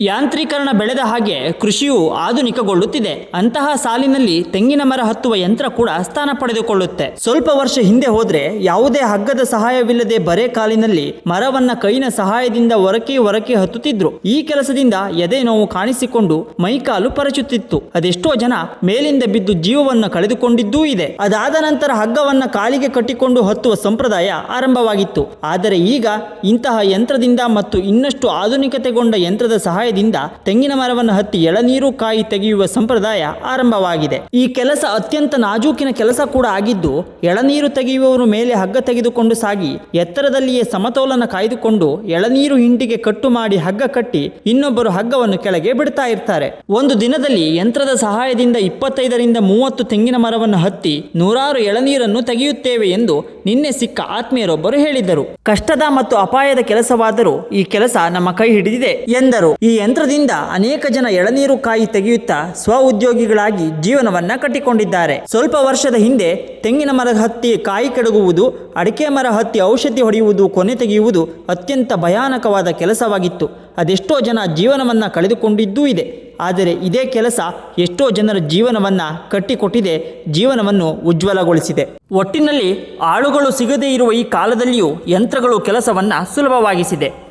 ಯಾಂತ್ರೀಕರಣ ಬೆಳೆದ ಹಾಗೆ ಕೃಷಿಯು ಆಧುನಿಕಗೊಳ್ಳುತ್ತಿದೆ. ಅಂತಹ ಸಾಲಿನಲ್ಲಿ ತೆಂಗಿನ ಮರ ಹತ್ತುವ ಯಂತ್ರ ಕೂಡ ಸ್ಥಾನ ಪಡೆದುಕೊಳ್ಳುತ್ತೆ. ಸ್ವಲ್ಪ ವರ್ಷ ಹಿಂದೆ ಹೋದ್ರೆ ಯಾವುದೇ ಹಗ್ಗದ ಸಹಾಯವಿಲ್ಲದೆ ಬರೇ ಕಾಲಿನಲ್ಲಿ ಮರವನ್ನ ಕೈನ ಸಹಾಯದಿಂದ ಹೊರಕೆ ಹೊರಕೆ ಹತ್ತುತ್ತಿದ್ರು. ಈ ಕೆಲಸದಿಂದ ಎದೆ ನೋವು ಕಾಣಿಸಿಕೊಂಡು ಮೈಕಾಲು ಪರಚುತ್ತಿತ್ತು. ಅದೆಷ್ಟೋ ಜನ ಮೇಲಿಂದ ಬಿದ್ದು ಜೀವವನ್ನು ಕಳೆದುಕೊಂಡಿದ್ದೂ ಇದೆ. ಅದಾದ ನಂತರ ಹಗ್ಗವನ್ನ ಕಾಲಿಗೆ ಕಟ್ಟಿಕೊಂಡು ಹತ್ತುವ ಸಂಪ್ರದಾಯ ಆರಂಭವಾಗಿತ್ತು. ಆದರೆ ಈಗ ಇಂತಹ ಯಂತ್ರದಿಂದ ಮತ್ತು ಇನ್ನಷ್ಟು ಆಧುನಿಕತೆಗೊಂಡ ಯಂತ್ರದ ಸಹಾಯದಿಂದ ತೆಂಗಿನ ಮರವನ್ನು ಹತ್ತಿ ಎಳನೀರು ಕಾಯಿ ತೆಗೆಯುವ ಸಂಪ್ರದಾಯ ಆರಂಭವಾಗಿದೆ. ಈ ಕೆಲಸ ಅತ್ಯಂತ ನಾಜೂಕಿನ ಕೆಲಸ ಕೂಡ ಆಗಿದ್ದು, ಎಳನೀರು ತೆಗೆಯುವವರು ಮೇಲೆ ಹಗ್ಗ ತೆಗೆದುಕೊಂಡು ಸಾಗಿ, ಎತ್ತರದಲ್ಲಿಯೇ ಸಮತೋಲನ ಕಾಯ್ದುಕೊಂಡು ಎಳನೀರು ಹಿಂಡಿಗೆ ಕಟ್ಟು ಮಾಡಿ ಹಗ್ಗ ಕಟ್ಟಿ ಇನ್ನೊಬ್ಬರು ಹಗ್ಗವನ್ನು ಕೆಳಗೆ ಬಿಡ್ತಾ ಇರ್ತಾರೆ. ಒಂದು ದಿನದಲ್ಲಿ ಯಂತ್ರದ ಸಹಾಯದಿಂದ ಇಪ್ಪತ್ತೈದರಿಂದ ಮೂವತ್ತು ತೆಂಗಿನ ಮರವನ್ನು ಹತ್ತಿ ನೂರಾರು ಎಳನೀರನ್ನು ತೆಗೆಯುತ್ತೇವೆ ಎಂದು ನಿನ್ನೆ ಸಿಕ್ಕ ಆತ್ಮೀಯರೊಬ್ಬರು ಹೇಳಿದರು. ಕಷ್ಟದ ಮತ್ತು ಅಪಾಯದ ಕೆಲಸವಾದರೂ ಈ ಕೆಲಸ ನಮ್ಮ ಕೈ ಹಿಡಿದಿದೆ ಎಂದರು. ಈ ಯಂತ್ರದಿಂದ ಅನೇಕ ಜನ ಎಳನೀರು ಕಾಯಿ ತೆಗೆಯುತ್ತಾ ಸ್ವ ಉದ್ಯೋಗಿಗಳಾಗಿ ಜೀವನವನ್ನ ಕಟ್ಟಿಕೊಂಡಿದ್ದಾರೆ. ಸ್ವಲ್ಪ ವರ್ಷದ ಹಿಂದೆ ತೆಂಗಿನ ಮರ ಹತ್ತಿ ಕಾಯಿ ಕೆಡಗುವುದು, ಅಡಿಕೆ ಮರ ಹತ್ತಿ ಔಷಧಿ ಹೊಡೆಯುವುದು, ಕೊನೆ ತೆಗೆಯುವುದು ಅತ್ಯಂತ ಭಯಾನಕವಾದ ಕೆಲಸವಾಗಿತ್ತು. ಅದೆಷ್ಟೋ ಜನ ಜೀವನವನ್ನ ಕಳೆದುಕೊಂಡಿದ್ದೂ ಇದೆ. ಆದರೆ ಇದೇ ಕೆಲಸ ಎಷ್ಟೋ ಜನರ ಜೀವನವನ್ನ ಕಟ್ಟಿಕೊಟ್ಟಿದೆ, ಜೀವನವನ್ನು ಉಜ್ವಲಗೊಳಿಸಿದೆ. ಒಟ್ಟಿನಲ್ಲಿ ಆಳುಗಳು ಸಿಗದೇ ಇರುವ ಈ ಕಾಲದಲ್ಲಿಯೂ ಯಂತ್ರಗಳು ಕೆಲಸವನ್ನ ಸುಲಭವಾಗಿಸಿದೆ.